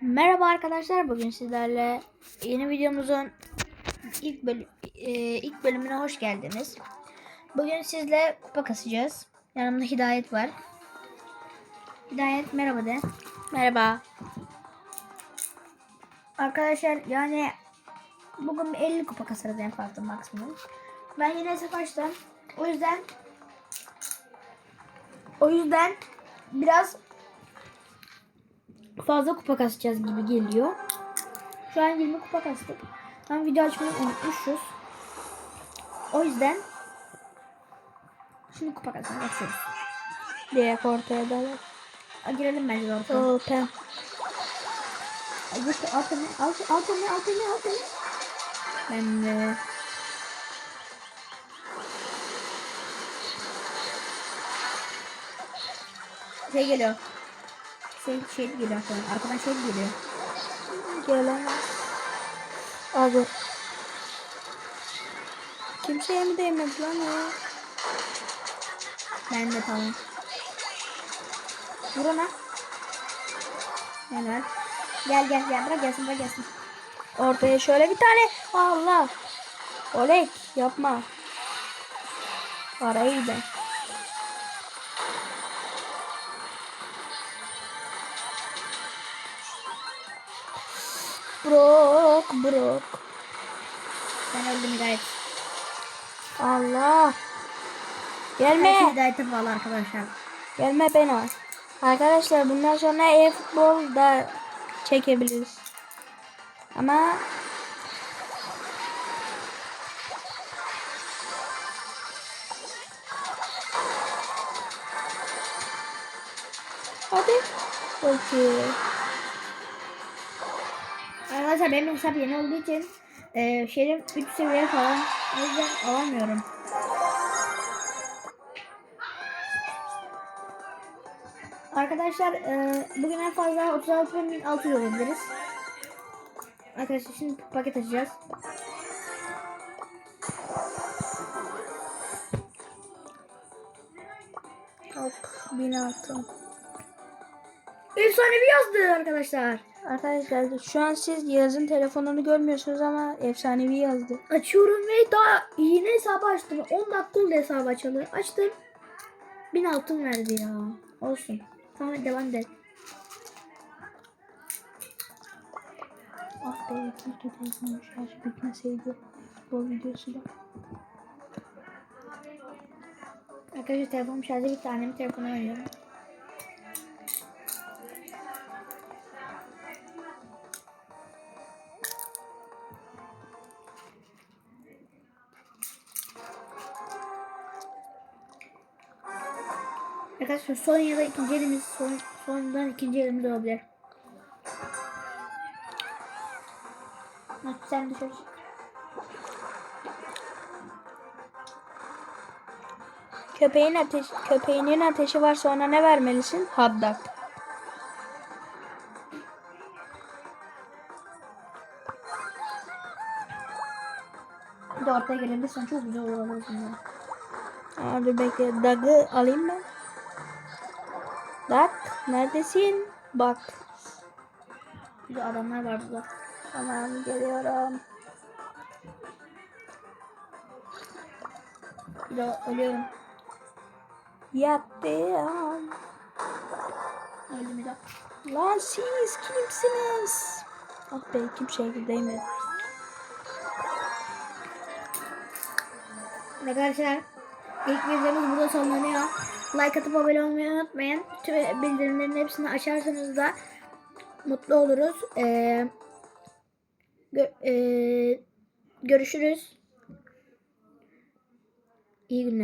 Merhaba arkadaşlar. Bugün sizlerle yeni videomuzun ilk bölüm e, ilk bölümüne hoş geldiniz. Bugün sizle kupa kasacağız. Yanımda Hidayet var. Hidayet merhaba de. Merhaba. Arkadaşlar yani bugün bir 50 kupa kasarız en fazla maksimum. Ben yine hesap açtım. O yüzden o yüzden biraz fazla kupa kasacağız gibi geliyor. Şu an 20 kupa kastık. Ama video açmayı unutmuşuz. O yüzden şimdi kupa kasmaya başlıyoruz. Direkt ortaya dalar. Girelim bence ortaya. Git altını, alt, altını, altını, altını. Ben de... Şey geliyor. Şey, şey geliyor arkadan. Arkadan şey geliyor. Gelemez. Abi. Kimseye mi değmedi lan ya? Ben de tamam. Vur ona. Helal. Gel gel gel bırak gelsin bırak gelsin. Ortaya şöyle bir tane. Allah. Olek yapma. Arayı da. Brok brok. Ben öldüm Hidayet. Allah. Gelme. Hidayet'e bağlı arkadaşlar. Gelme ben var. Arkadaşlar bundan sonra e-futbol da çekebiliriz. Ama Hadi. Okey. Arkadaşlar benim hesap yeni olduğu için e, şeyim 3 seviye falan. O yüzden alamıyorum. Arkadaşlar e, bugün en fazla 36.600 olabiliriz. Arkadaşlar şimdi paket açacağız. Hop. Bin altın. Efsanevi yazdı arkadaşlar. Arkadaşlar şu an siz Yaz'ın telefonunu görmüyorsunuz ama efsanevi yazdı. Açıyorum ve daha yeni hesabı açtım. 10 dakika oldu hesabı açalı. Açtım. 1000 altın verdi ya. Olsun. Tamam devam edelim. Ah be keşke telefonum şarjı bitmeseydi. Bu videosu da. Arkadaşlar telefonum şarjı bitti. Annemin telefonu arıyorum. Arkadaşlar son ya da ikinci elimiz son, sondan ikinci elimiz olabilir. Bak sen dışarı çık. Köpeğin ateş, köpeğinin ateşi varsa ona ne vermelisin? Haddak. Bir de ortaya gelebilirsen çok güzel olur. Abi bekle. Dag'ı alayım ben. Dag neredesin? Bak. Bir de adamlar var burada. Tamam geliyorum. De ölüyorum. Yattım. Öldüm de. Lan siz kimsiniz? Ah be kimseye değmedi. Arkadaşlar ilk videomuz burada sonlanıyor. Like atıp abone olmayı unutmayın. Tüm bildirimlerin hepsini açarsanız da mutlu oluruz. Ee, gö- ee, görüşürüz. İyi günler.